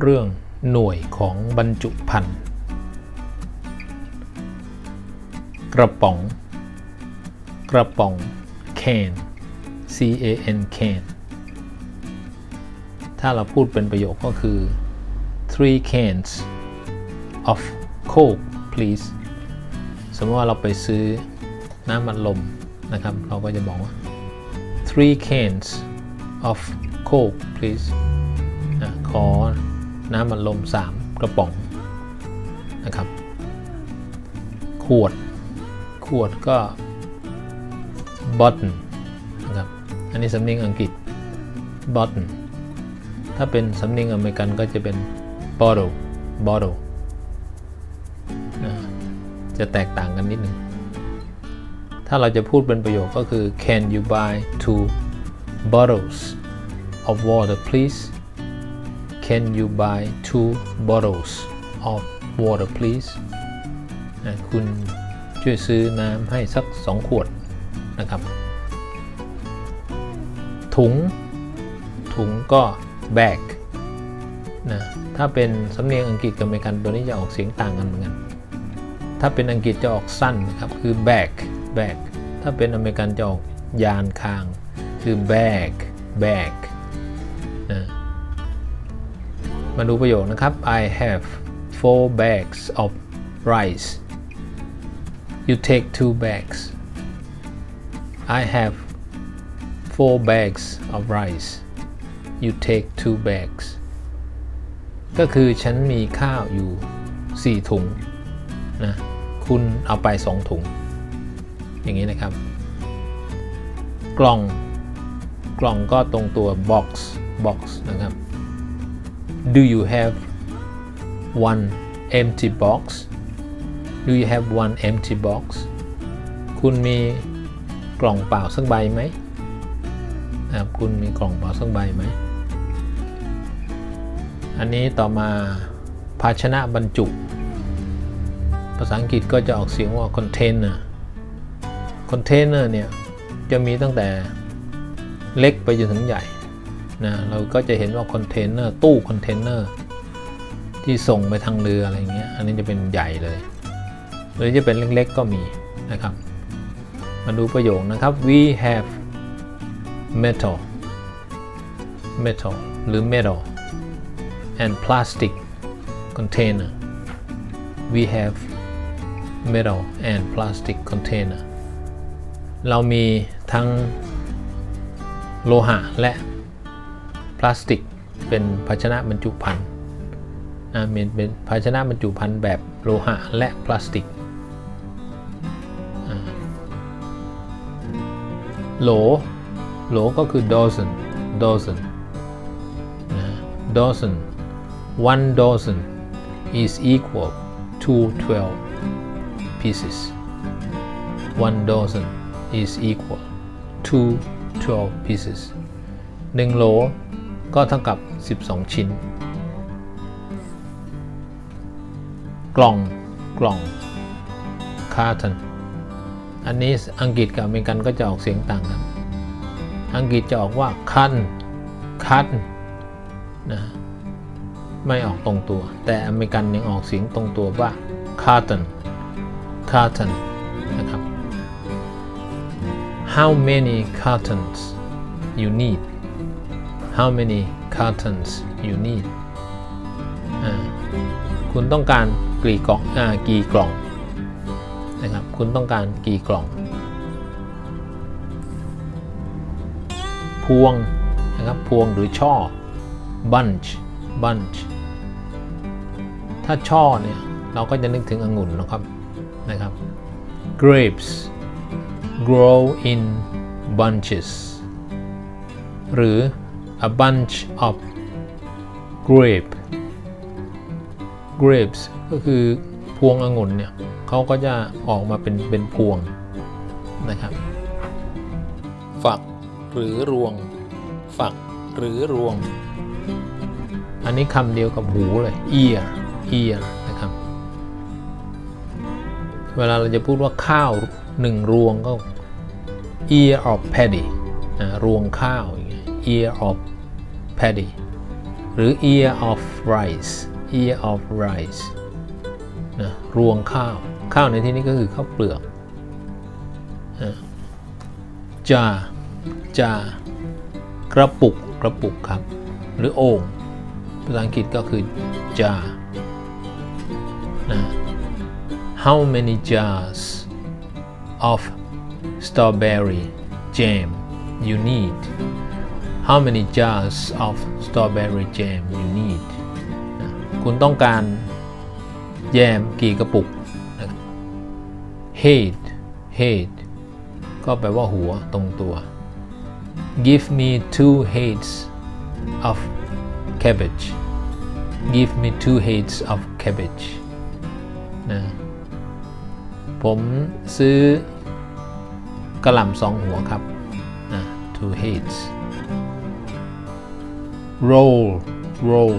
เรื่องหน่วยของบรรจุภัณฑ์กระป๋อง กระป๋อง can c a n can ถ้าเราพูดเป็นประโยคก็คือ three cans of coke please สมมติว่าเราไปซื้อน้ำมันลมนะครับ เราก็จะบอกว่า three cans of coke please นะขอน้ำมันลม 3 กระป๋องนะครับ ขวด ขวดก็ bottle นะครับ อันนี้สำเนียงอังกฤษ bottle ถ้าเป็นสำเนียงอเมริกันก็จะเป็น bottle bottle นะจะแตกต่างกันนิดนึง ถ้าเราจะพูดเป็นประโยคก็คือ can you buy two bottles of water please can you buy two bottles of water please นะคุณช่วยซื้อน้ำให้สัก 2 ขวดนะครับ ถุง ถุงก็ bag นะถ้าเป็นสำเนียงอังกฤษกับอเมริกันตัวนี้จะออกเสียงต่างกันเหมือนกัน ถ้าเป็นอังกฤษจะออกสั้นนะครับ คือ bag bag ถ้าเป็นอเมริกันจะออกยานคาง คือ bag bag มาดูประโยคนะครับ I have four bags of rice you take two bags I have four bags of rice you take two bags ก็คือฉันมีข้าวอยู่ 4 ถุงนะคุณเอาไป 2 ถุง อย่างนี้นะครับ กล่องกล่องก็ตรงตัว box box นะครับ Do you have one empty box Do you have one empty box คุณมีกล่องเปล่าสักใบไหมนะครับคุณมีกล่องเปล่าสักใบไหม อันนี้ต่อมาภาชนะบรรจุ ภาษาอังกฤษก็จะออกเสียงว่า container container เนี่ย จะมีตั้งแต่เล็กไปจนถึงใหญ่ นะเราก็จะเห็นว่าคอนเทนเนอร์ตู้คอนเทนเนอร์ที่ส่งไปทางเรืออะไรเงี้ยอันนี้จะเป็นใหญ่เลย หรือจะเป็นเล็กๆก็มีนะครับ มาดูประโยคนะครับ we have metal metal หรือ metal and plastic container we have metal and plastic container เรามีทั้งโลหะและ พลาสติก เป็นภาชนะบรรจุภัณฑ์นะเป็นภาชนะบรรจุภัณฑ์แบบโลหะและพลาสติก โหล โหลก็คือ dozen dozen dozen one dozen is equal to 12 pieces one dozen is equal to 12 pieces 1โหล ก็เท่ากับ 12 ชิ้น กล่องกล่อง carton อันนี้อังกฤษกับอเมริกันก็จะออกเสียงต่างกัน อังกฤษจะออกว่าคันคันนะไม่ออกตรงตัว แต่อเมริกันยังออกเสียงตรงตัวว่า carton carton นะครับ how many cartons you need how many cartons you need คุณต้องการกี่กล่องอกี่กล่องนะครับ คุณต้องการกี่กล่อง พวงนะครับ พวงหรือช่อ bunch bunch ถ้าช่อเนี่ยเราก็จะนึกถึงองุ่นนะครับนะครับ grapes grow in bunches หรือ a bunch of grape grapes ก็คือพวงองุ่นเนี่ยเขาก็จะออกมาเป็นเป็นพวงนะครับ ฝักหรือรวง ฝักหรือรวง อันนี้คำเดียวกับหูเลย ear ear นะครับ เวลาเราจะพูดว่าข้าวหนึ่งรวงก็ ear of paddy นะรวงข้าวอย่างเงี้ย ear of paddy หรือ ear of rice ear of rice นะรวงข้าว ข้าวในที่นี้ก็คือข้าวเปลือกจาจากระปุกกระปุกครับ หรือโอ่งภาษาอังกฤษก็คือจานะ how many jars of strawberry jam you need how many jars of strawberry jam you need คุณต้องการแยมกี่กระปุก head head ก็แปลว่าหัวตรงตัว give me two heads of cabbage give me two heads of cabbage นะผมซื้อกระหล่ำสองหัวครับนะ two heads roll roll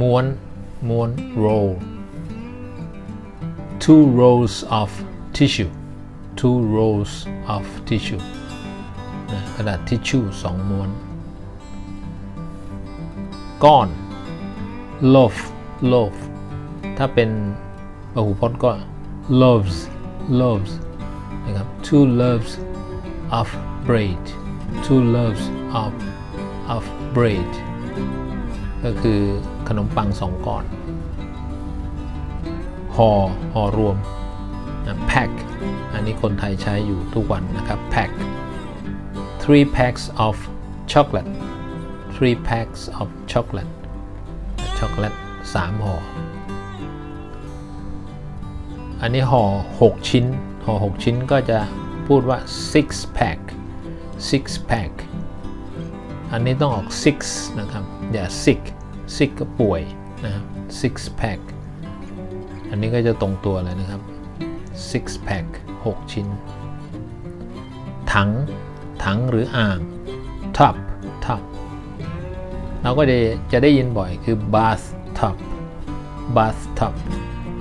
ม้วน ม้วน roll two rolls of tissue two rolls of tissue นะกระดาษทิชชู่สองม้วน ก้อน loaf loaf ถ้าเป็นพหูพจน์ก็ loaves loaves นะครับ two loaves of bread two loaves of of bread ก็คือขนมปังสองก้อนห่อห่อรวมนะ pack อันนี้คนไทยใช้อยู่ทุกวันนะครับ pack three packs of chocolate three packs of chocolate ช็อกโกแลตสามห่ออันนี้ห่อ6 ชิ้นห่อ6 ชิ้นก็จะพูดว่า six pack six pack อันนี้ต้องออก six นะครับ อย่า sick sick ก็ป่วยนะครับ six pack อันนี้ก็จะตรงตัวเลยนะครับ six pack 6 ชิ้น ถัง ถังหรืออ่าง tub tub เราก็จะจะได้ยินบ่อยคือ bath tub bath tub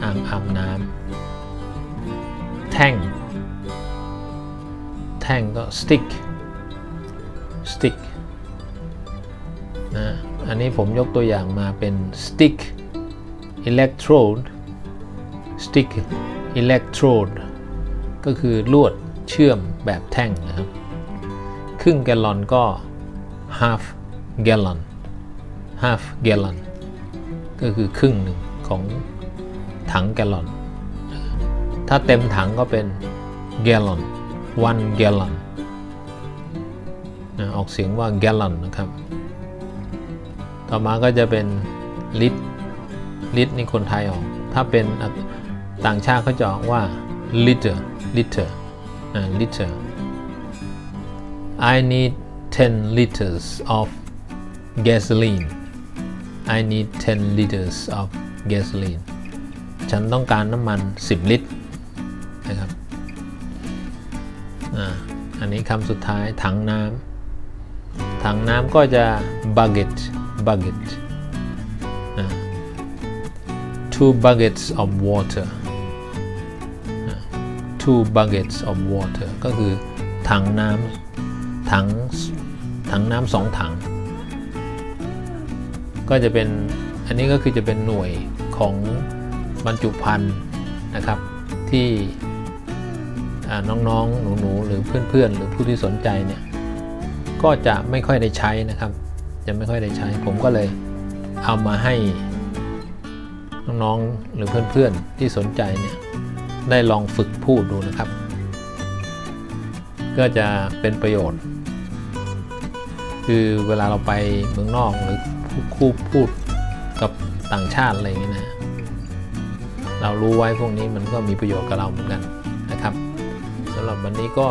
อ่างอาบน้ำแท่งแท่งก็ stick stick นะอันนี้ผมยกตัวอย่างมาเป็น stick electrode stick electrode ก็คือลวดเชื่อมแบบแท่งนะครับ ครึ่งแกลลอนก็ half gallon half gallon ก็คือครึ่งหนึ่งของถังแกลลอน ถ้าเต็มถังก็เป็น gallon one gallon นะออกเสียงว่า gallon นะครับ ต่อมาก็จะเป็นลิตรลิตรนี่คนไทยออก ถ้าเป็นต่างชาติเขาจะออกว่า liter liter นะ liter I need 10 liters of gasoline I need 10 liters of gasoline ฉันต้องการน้ำมัน 10 ลิตรนะครับอ่าอันนี้คำสุดท้ายถังน้ำถังน้ำก็จะ bucket bucket อ่า two buckets of water อ่า two buckets of water ก็คือถังน้ำถังถังน้ำสองถัง ก็จะเป็นอันนี้ก็คือจะเป็นหน่วยของบรรจุภัณฑ์นะครับ ที่น้องๆ หนูๆ หรือเพื่อนๆ หรือผู้ที่สนใจเนี่ย ก็จะไม่ค่อยได้ใช้นะครับ จะไม่ค่อยได้ใช้ ผมก็เลยเอามาให้น้องๆหรือเพื่อนๆที่สนใจเนี่ยได้ลองฝึกพูดดูนะครับ ก็จะเป็นประโยชน์ คือเวลาเราไปเมืองนอกหรือคู่พูดกับต่างชาติอะไรอย่างเงี้ยนะเรารู้ไว้พวกนี้มันก็มีประโยชน์กับเราเหมือนกันนะครับสำหรับวันนี้ก็